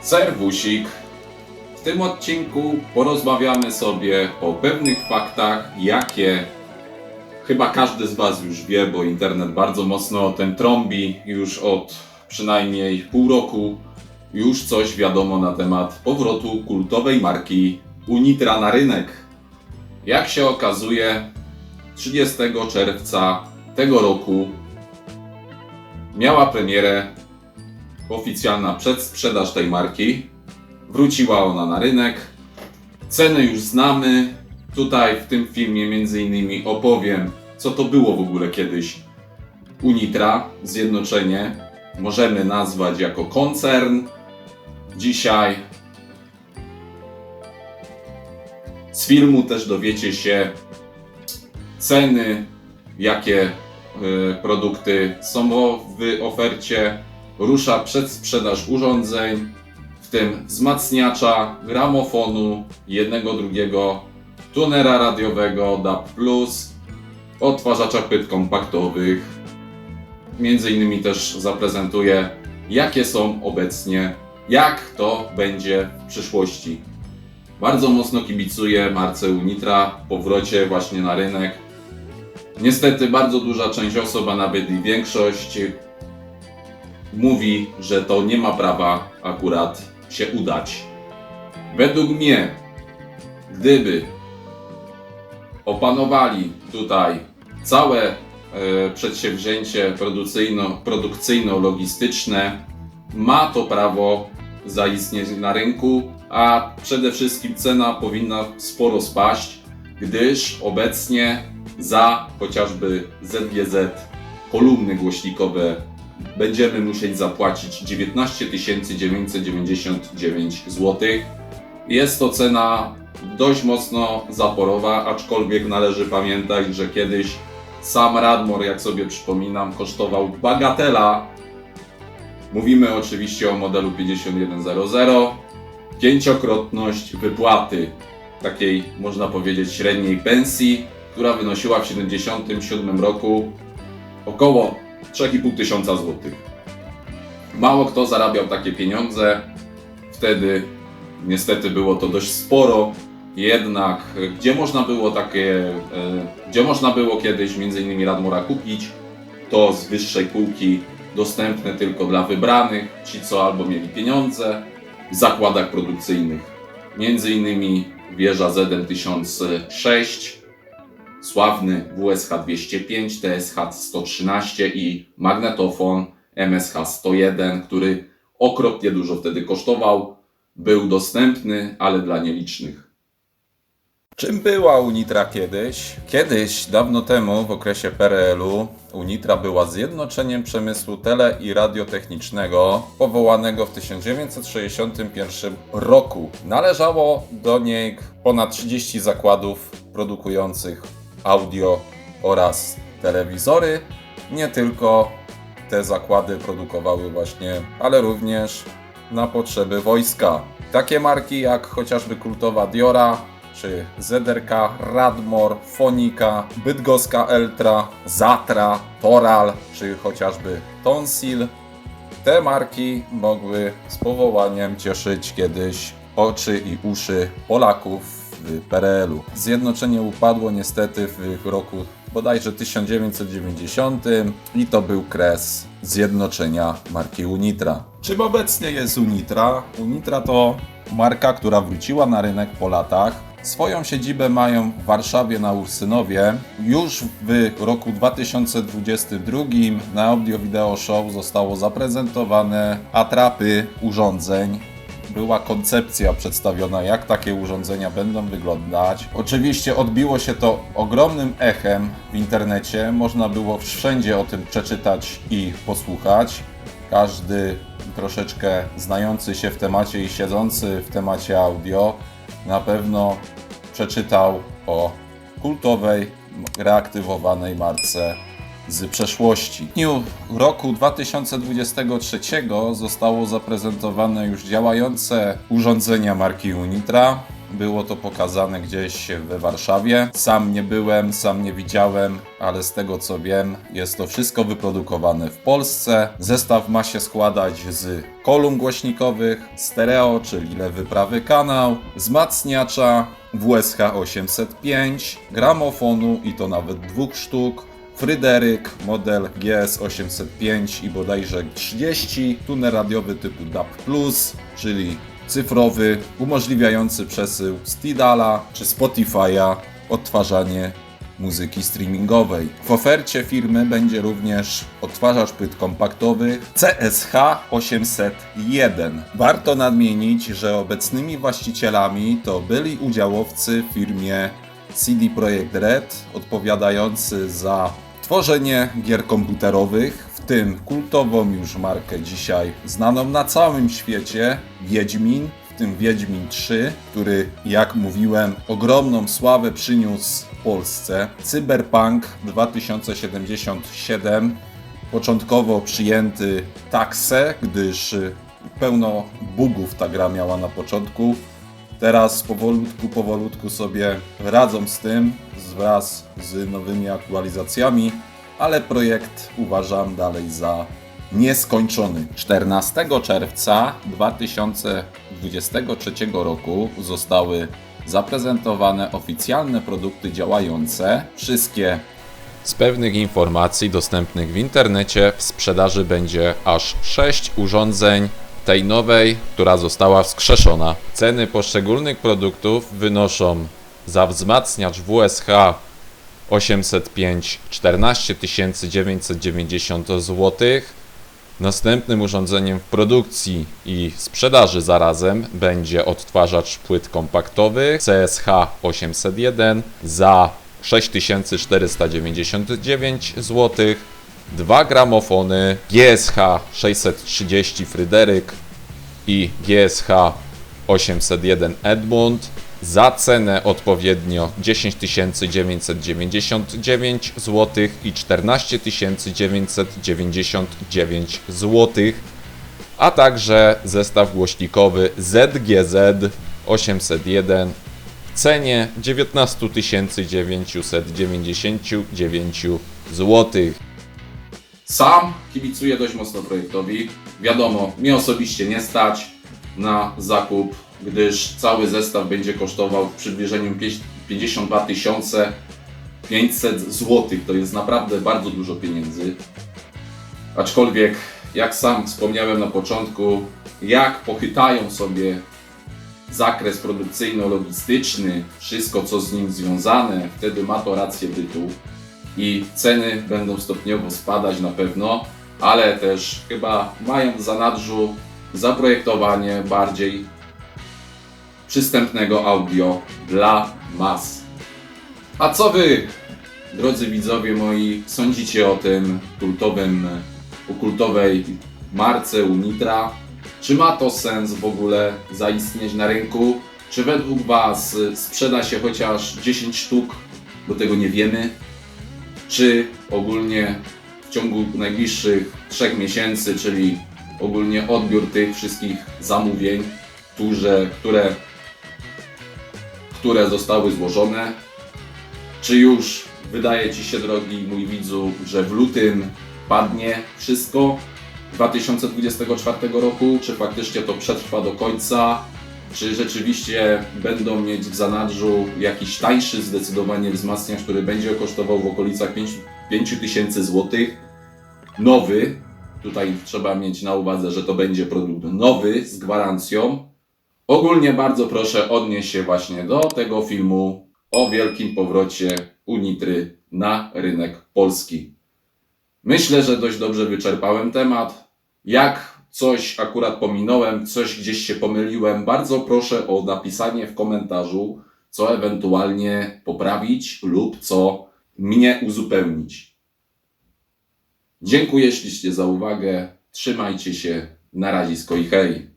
Serwusik. W tym odcinku porozmawiamy sobie o pewnych faktach, jakie chyba każdy z Was już wie, bo internet bardzo mocno o tym trąbi już od przynajmniej pół roku. Już coś wiadomo na temat powrotu kultowej marki Unitra na rynek. Jak się okazuje, 30 czerwca tego roku miała premierę oficjalna przedsprzedaż tej marki. Wróciła ona na rynek. Ceny już znamy. Tutaj w tym filmie między innymi opowiem, co to było w ogóle kiedyś Unitra, zjednoczenie. Możemy nazwać jako koncern. Dzisiaj z filmu też dowiecie się ceny, jakie y, produkty są w ofercie. Rusza przedsprzedaż urządzeń, w tym wzmacniacza, gramofonu, jednego, drugiego, tunera radiowego DAB+, odtwarzacza płyt kompaktowych. Między innymi też zaprezentuję, jakie są obecnie, jak to będzie w przyszłości. Bardzo mocno kibicuję marce Unitra, powrocie właśnie na rynek. Niestety bardzo duża część osób, a nawet i większość mówi, że to nie ma prawa akurat się udać. Według mnie, gdyby opanowali tutaj całe e, przedsięwzięcie produkcyjno, produkcyjno-logistyczne, ma to prawo zaistnieć na rynku, a przede wszystkim cena powinna sporo spaść, gdyż obecnie za chociażby ZGZ kolumny głośnikowe będziemy musieli zapłacić 19 999 zł. Jest to cena dość mocno zaporowa, aczkolwiek należy pamiętać, że kiedyś sam Radmor, jak sobie przypominam, kosztował bagatela. Mówimy oczywiście o modelu 5100. Pięciokrotność wypłaty takiej, można powiedzieć, średniej pensji, która wynosiła w 1977 roku około 3,5 tysiąca złotych. Mało kto zarabiał takie pieniądze. Wtedy niestety było to dość sporo. Jednak e, gdzie można było takie, e, gdzie można było kiedyś między innymi Radmora kupić, to z wyższej półki dostępne tylko dla wybranych, ci co albo mieli pieniądze w zakładach produkcyjnych. Między innymi wieża ZM 1006, sławny WSH 205, TSH 113 i magnetofon MSH 101, który okropnie dużo wtedy kosztował, był dostępny, ale dla nielicznych. Czym była Unitra kiedyś? Kiedyś, dawno temu, w okresie PRL-u, Unitra była zjednoczeniem przemysłu tele i radiotechnicznego, powołanego w 1961 roku. Należało do niej ponad 30 zakładów produkujących audio oraz telewizory. Nie tylko te zakłady produkowały właśnie, ale również na potrzeby wojska. Takie marki jak chociażby kultowa Diora, czy ZRK, Radmor, Fonika, Bydgoska Eltra, Zatra, Toral, czy chociażby Tonsil. Te marki mogły z powołaniem cieszyć kiedyś oczy i uszy Polaków w PRL-u. Zjednoczenie upadło niestety w roku bodajże 1990 i to był kres zjednoczenia marki Unitra. Czym obecnie jest Unitra? Unitra to marka, która wróciła na rynek po latach. Swoją siedzibę mają w Warszawie na Ursynowie. Już w roku 2022 na Audio Video Show zostało zaprezentowane atrapy urządzeń była koncepcja przedstawiona, jak takie urządzenia będą wyglądać. Oczywiście odbiło się to ogromnym echem w internecie. Można było wszędzie o tym przeczytać i posłuchać. Każdy troszeczkę znający się w temacie i siedzący w temacie audio na pewno przeczytał o kultowej, reaktywowanej marce z przeszłości. W dniu roku 2023 zostało zaprezentowane już działające urządzenia marki Unitra. było to pokazane gdzieś we Warszawie. Sam nie byłem, sam nie widziałem, ale z tego co wiem, jest to wszystko wyprodukowane w Polsce. Zestaw ma się składać z kolumn głośnikowych, stereo, czyli lewy prawy kanał, wzmacniacza WSH 805, gramofonu i to nawet dwóch sztuk, Fryderyk, model GS805 i bodajże 30, tuner radiowy typu DAB+, czyli cyfrowy, umożliwiający przesył z Tidala czy Spotify'a, odtwarzanie muzyki streamingowej. W ofercie firmy będzie również odtwarzacz płyt kompaktowych CSH 801. Warto nadmienić, że obecnymi właścicielami to byli udziałowcy w firmie CD Projekt Red, odpowiadający za tworzenie gier komputerowych, w tym kultową już markę dzisiaj znaną na całym świecie Wiedźmin, w tym Wiedźmin 3, który, jak mówiłem, ogromną sławę przyniósł Polsce. Cyberpunk 2077, początkowo przyjęty taksę, gdyż pełno bugów ta gra miała na początku. Teraz powolutku, powolutku sobie radzą z tym wraz z nowymi aktualizacjami, ale projekt uważam dalej za nieskończony. 14 czerwca 2023 roku zostały zaprezentowane oficjalne produkty działające. Wszystkie Z pewnych informacji dostępnych w internecie w sprzedaży będzie aż 6 urządzeń tej nowej, która została wskrzeszona. Ceny poszczególnych produktów wynoszą za wzmacniacz WSH 805 14 990 zł. Następnym urządzeniem w produkcji i sprzedaży zarazem będzie odtwarzacz płyt kompaktowych CSH 801 za 6499 zł. Dwa gramofony GSH 630 Fryderyk i GSH 801 Edmund za cenę odpowiednio 10 999 zł i 14 999 zł, a także zestaw głośnikowy ZGZ 801 w cenie 19 999 zł. Sam kibicuję dość mocno projektowi. Wiadomo, mnie osobiście nie stać na zakup, gdyż cały zestaw będzie kosztował w przybliżeniu pieś- 52 500 zł. To jest naprawdę bardzo dużo pieniędzy. Aczkolwiek, jak sam wspomniałem na początku, jak pochytają sobie zakres produkcyjno-logistyczny, wszystko co z nim związane, wtedy ma to rację bytu i ceny będą stopniowo spadać na pewno, ale też chyba mają w zanadrzu zaprojektowanie bardziej przystępnego audio dla mas. A co wy, drodzy widzowie moi, sądzicie o tym kultowym, o kultowej marce Unitra? Czy ma to sens w ogóle zaistnieć na rynku? Czy według Was sprzeda się chociaż 10 sztuk? Bo tego nie wiemy czy ogólnie w ciągu najbliższych trzech miesięcy, czyli ogólnie odbiór tych wszystkich zamówień, które, które, które zostały złożone, czy już wydaje Ci się, drogi mój widzu, że w lutym padnie wszystko 2024 roku, czy faktycznie to przetrwa do końca, czy rzeczywiście będą mieć w zanadrzu jakiś tańszy zdecydowanie wzmacniacz, który będzie kosztował w okolicach 5 5000 zł. Nowy, tutaj trzeba mieć na uwadze, że to będzie produkt nowy z gwarancją. Ogólnie bardzo proszę odnieść się właśnie do tego filmu o wielkim powrocie Unitry na rynek polski. Myślę, że dość dobrze wyczerpałem temat. Jak coś akurat pominąłem, coś gdzieś się pomyliłem, bardzo proszę o napisanie w komentarzu, co ewentualnie poprawić lub co mnie uzupełnić. Dziękuję ślicznie za uwagę. Trzymajcie się. Na razie i hej.